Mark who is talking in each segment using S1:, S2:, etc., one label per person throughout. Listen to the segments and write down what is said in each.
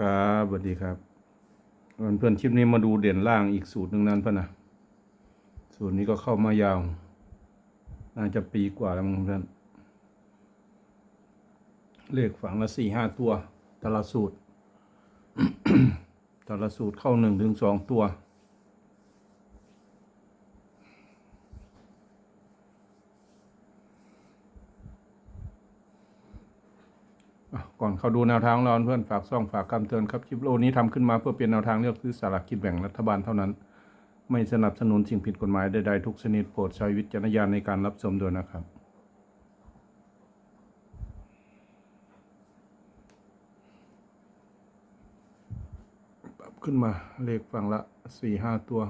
S1: ครับสวัสดีครับเพื่อนเพื่อนๆคลิปนี้มาดูเด่นล่างอีกสูตรหนึ่งนั้นพ่ะนนะสูตรนี้ก็เข้ามายาว น่าจะปีกว่าแล้วมั้งเพื่อนเลขฝังละสี่ห้าตัวแต่ละสูตรแต่ละสูตรเข้าหนึ่งถึงสองตัว ก่อนเขาดูแนวทางเราเพื่อนฝากซ่องฝากคำเตือนครับคลิปโลนี้ทำขึ้นมาเพื่อเป็นแนวทางเลือกซื้อสลากกินแบ่งรัฐบาลเท่านั้น ไม่สนับสนุนสิ่งผิดกฎหมายใดๆทุกชนิดโปรดใช้วิจารณญาณในการรับชมด้วยนะครับปรับขึ้นมาเลขฝั่งละสี่ห้าตัว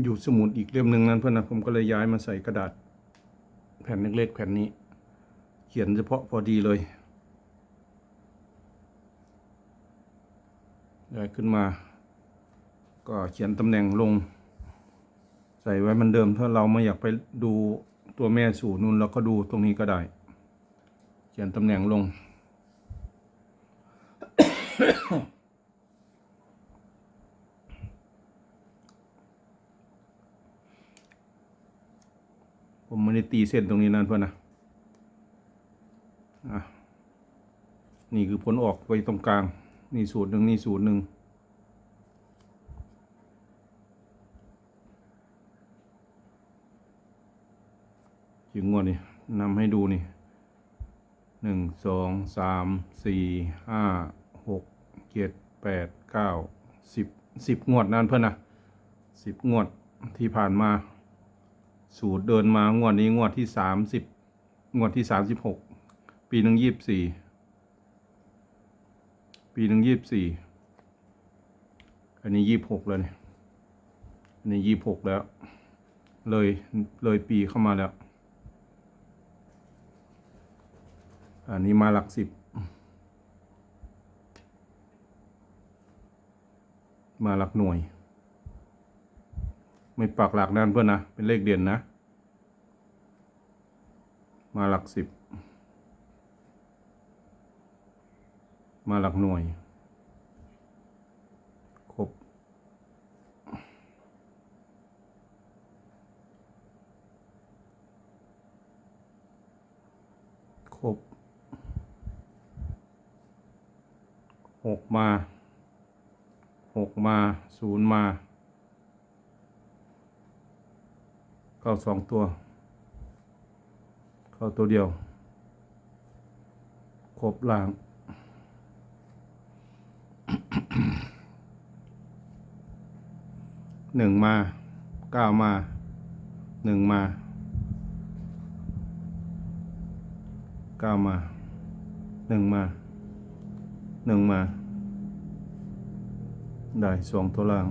S1: อยู่สมุดอีกเล่มหนึ่งนั้นเพื่อนนะผมก็เลยย้ายมาใส่กระดาษ แผ่นเล็กๆแผ่นนี้ เขียนเฉพาะพอดีเลยย้ายขึ้นมา ก็เขียนตำแหน่งลง ใส่ไว้มันเดิม ถ้าเราไม่อยากไปดูตัวแม่สู่นู่นเราก็ดูตรงนี้ก็ได้ เขียนตำแหน่งลง ผมไม่ได้ตีเส้นตรงนี้นั่นเพื่อนนะอะนี่คือผลออกไว้ตรงกลาง นี่สูตรหนึ่งนี่สูตรหนึ่งจึงงวดนี่นำให้ดูนี่หนึ่งสองสามสี่ห้าหกเจ็ดแปดเก้าสิบสิบงวดนั่นเพื่อนนะสิบงวดที่ผ่านมา สูตรเดินมางวดนี้งวดที่สามสิบงวดที่สามสิบหกปีหนึ่งยี่สิบสี่ปีหนึ่งยี่สิบสี่อันนี้ยี่สิบหกแล้วเนี่ยอันนี้ยี่สิบหกแล้ว เลยเลยปีเข้ามาแล้ว อันนี้มาหลักสิบมาหลักหน่วย ไม่ปักหลักนั่นเพื่อนนะ เป็นเลขเด่นนะ มาหลักสิบ มาหลักหน่วย ครบ ครบหกมาหกมาศูนย์มา เข้าสองตัว เข้าตัวเดียว ครบล่างหนึ่งมาเก้ามาหนึ่งมาเก้ามาหนึ่งมาหนึ่งมา ได้สองตัวล่าง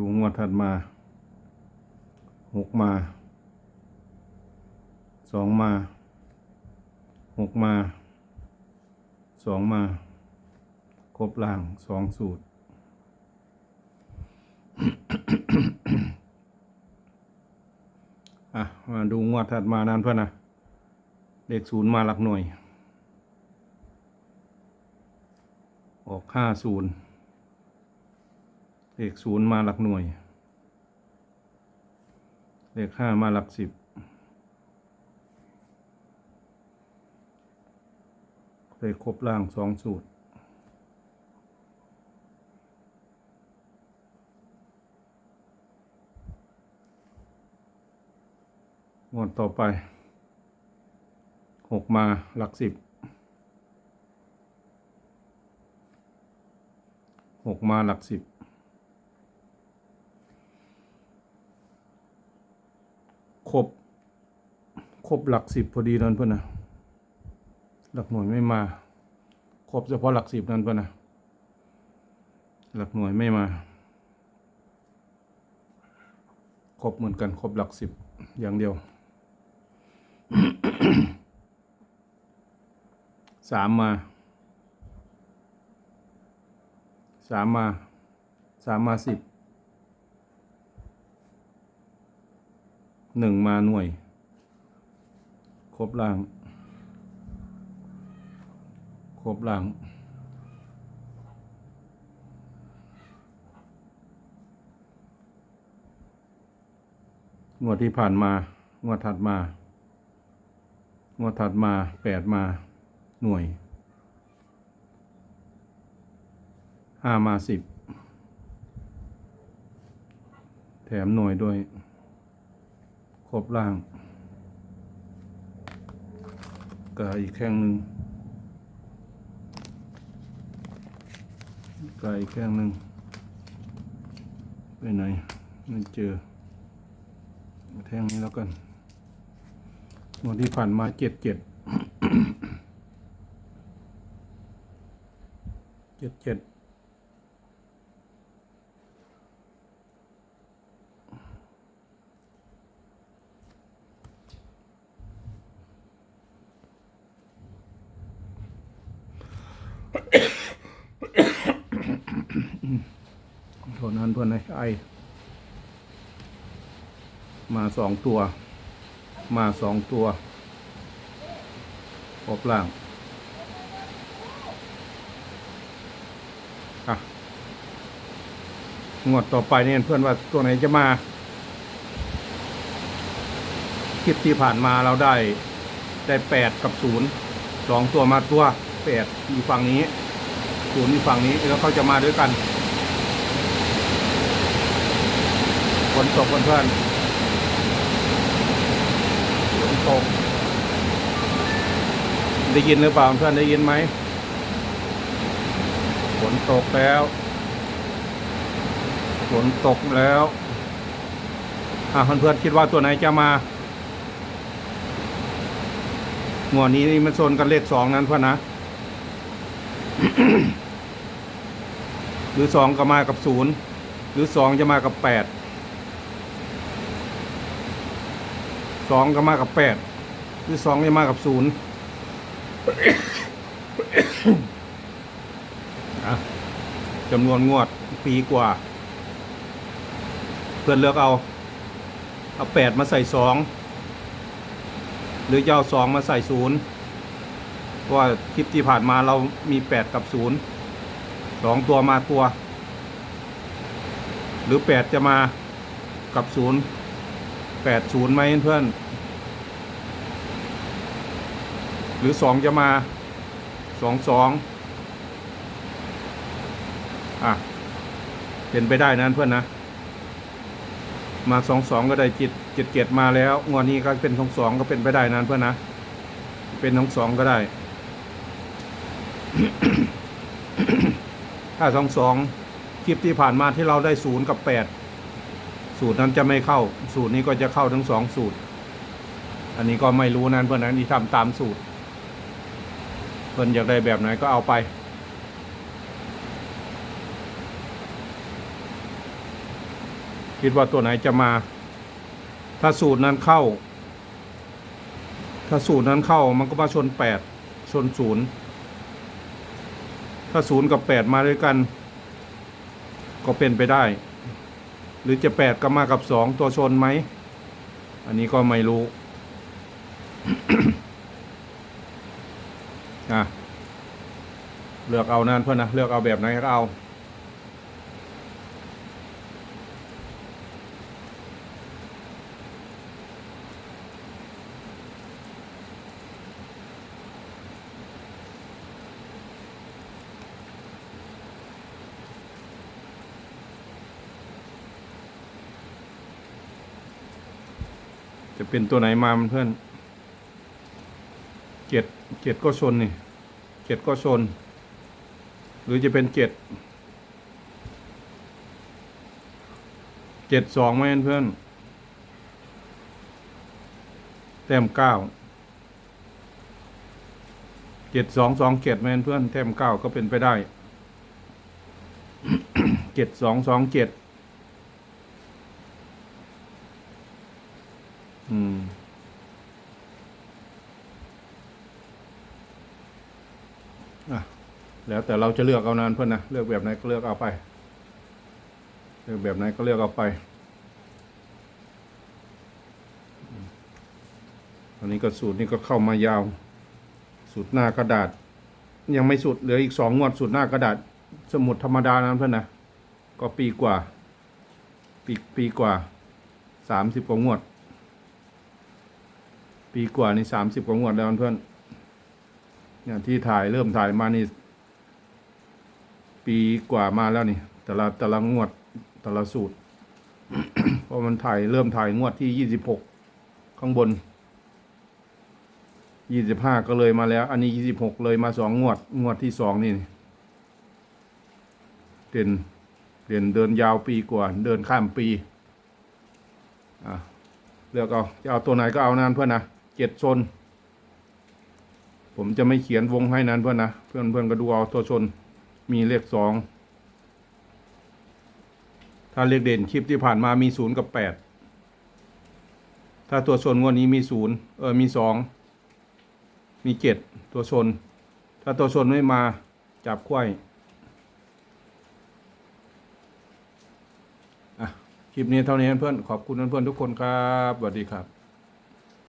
S1: ดูงวดถัดมาหกมาสองมาหกมาสองมา ครบล่างสองสูตร อะ มาดูงวดถัดมานั่นเพื่อนนะเลขศูนย์มาหลักหน่วย ออกห้าศูนย์ เลขศูนย์มาหลักหน่วย เลขห้ามาหลักสิบ เลขครบล่างสองสูตร งวดต่อไปหกมาหลักสิบหกมาหลักสิบ ครบครบหลักสิบพอดีนั่นเพื่อนนะหลักหน่วยไม่มาครบเฉพาะหลักสิบนั่นเพื่อนนะหลักหน่วยไม่มาครบเหมือนกันครบหลักสิบอย่างเดียวสามมาสามมาสามมาสิบ หนึ่งมาหน่วย ครบล่าง ครบล่าง งวดที่ผ่านมา งวดถัดมา งวดถัดมาแปดมาหน่วยห้ามาสิบแถมหน่วยด้วย ครบล่างกาอีกแข้งหนึ่งกาอีกแข้งหนึ่งไปไหนไม่เจอแท่งนี้แล้วกันงวดที่ผ่านมาเจ็ดเจ็ดเจ็ดเจ็ดันเพื่อนไอไอ มาสองตัว มาสองตัวครบล่าง อะ งวดต่อไปเนี่ยเพื่อนว่าตัวไหนจะมา คลิปที่ผ่านมาเราได้ ได้แปดกับศูนย์สองตัวมาตัวแปดอยู่ฝั่งนี้ศูนย์อยู่ฝั่งนี้แล้วเขาจะมาด้วยกันฝ นตกเพื่อนๆฝนตก ได้ยินหรือเปล่าเพื่อนได้ยินไหมฝนตกแล้วฝนตกแล้วอะเพื่อนๆคิดว่าตัวไหนจะมางวดนี้นี่มันโซนกันเลขสองนั้นเพื่อนนะ หรือสองก็มากับศูนย์หรือสองจะมากับแปด สองก็มากับแปดหรือสองจะมากับศูนย์อะจำนวนงวดปีกว่า เพื่อนเลือกเอา เอาแปดมาใส่สองหรือจะเอาสองมาใส่ศูนย์ว่าคลิปที่ผ่านมาเรามีแปดกับศูนย์สองตัวมาตัว หรือแปดจะมากับศูนย์ แปดศูนย์ไหมเพื่อน หรือสองจะมาสองสองอะเป็นไปได้นะเพื่อนนะ มาสองสองก็ได้จิตเจ็ดเจ็ดมาแล้วงวดนี้ก็เป็นสองสองก็เป็นไปได้นะเพื่อนนะ เป็นสองสองก็ได้ ถ้าสองสองคลิปที่ผ่านมาที่เราได้ศูนย์กับแปด สูตรนั้นจะไม่เข้า สูตรนี้ก็จะเข้าทั้งสองสูตร อันนี้ก็ไม่รู้นะเพื่อนนะที่ทำตามสูตร เพื่อนอยากได้แบบไหนก็เอาไป คิดว่าตัวไหนจะมา ถ้าสูตรนั้นเข้า ถ้าสูตรนั้นเข้ามันก็มาชนแปดชนศูนย์ถ้าศูนย์กับแปดมาด้วยกัน ก็เป็นไปได้ หรือจะแปดก็มากับสองตัวชนไหม อันนี้ก็ไม่รู้อะเลือกเอานั่นเพื่อนนะ เลือกเอาแบบไหนก็เอา จะเป็นตัวไหนมามันเพื่อนเจ็ดเจ็ดก็ชนนี่เจ็ดก็ชน หรือจะเป็นเจ็ดเจ็ดสองไหมเพื่อนแต้มเก้าเจ็ดสองสองเจ็ดแมนเพื่อนแต้มเก้าก็เป็นไปได้เจ็ดสองสองเจ็ด อะแล้วแต่เราจะเลือกเอานานเพื่อนนะเลือกแบบไหนก็เลือกเอาไป เลือกแบบไหนก็เลือกเอาไปอันนี้ก็สูตรนี้ก็เข้ามายาว สูตรหน้ากระดาษ ยังไม่สุดเหลืออีกสองงวดสูตรหน้ากระดาษ สมุดธรรมดานั้นเพื่อนนะก็ปีกว่า ปีปีกว่าสามสิบกว่างวด ปีกว่านี่สามสิบกว่างวดแล้วเพื่อน เนี่ยที่ถ่ายเริ่มถ่ายมานี่ ปีกว่ามาแล้วนี่ แต่ละแต่ละงวดแต่ละสูตร เพราะมันถ่ายเริ่มถ่ายงวดที่ยี่สิบหกข้างบนยี่สิบห้าก็เลยมาแล้ว อันนี้ยี่สิบหกเลยมาสองงวด งวดที่สองนี่เด่นเด่นเดินยาวปีกว่า เดินข้ามปีอะเลือกเอาจะเอาตัวไหนก็เอานั้นเพื่อนนะเจ็ดชน ผมจะไม่เขียนวงให้นั้นเพื่อนนะ เพื่อนเพื่อนก็ดูเอาตัวชนมีเลขสองถ้าเลขเด่นคลิปที่ผ่านมามีศูนย์กับแปดถ้าตัวชนงวดนี้มีศูนย์เออมีสองมีเจ็ดตัวชน ถ้าตัวชนไม่มาจับควายอะคลิปนี้เท่านี้เพื่อนขอบคุณเพื่อนๆทุกคนครับสวัสดีครับ